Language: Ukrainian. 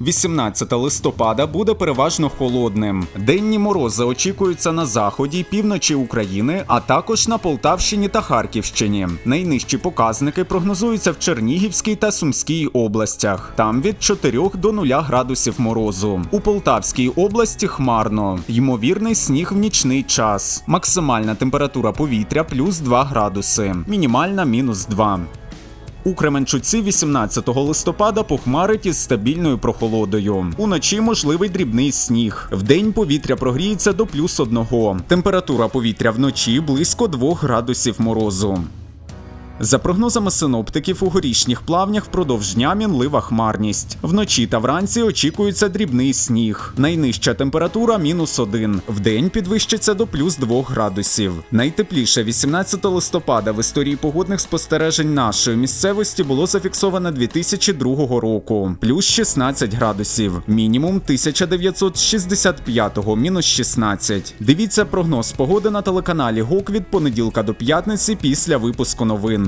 18 листопада буде переважно холодним. Денні морози очікуються на заході, півночі України, а також на Полтавщині та Харківщині. Найнижчі показники прогнозуються в Чернігівській та Сумській областях. Там від 4 до 0 градусів морозу. У Полтавській області хмарно. Ймовірний сніг в нічний час. Максимальна температура повітря плюс 2 градуси, мінімальна мінус 2. У Кременчуці 18 листопада похмарить із стабільною прохолодою. Уночі можливий дрібний сніг. Вдень повітря прогріється до плюс одного. Температура повітря вночі близько 2 градусів морозу. За прогнозами синоптиків, у горішніх плавнях впродовж дня мінлива хмарність. Вночі та вранці очікується дрібний сніг. Найнижча температура мінус один. Вдень підвищиться до плюс 2 градусів. Найтепліше 18 листопада в історії погодних спостережень нашої місцевості було зафіксовано 2002 року, плюс 16 градусів. Мінімум 1965 мінус 16. Дивіться прогноз погоди на телеканалі ГОК від понеділка до п'ятниці після випуску новин.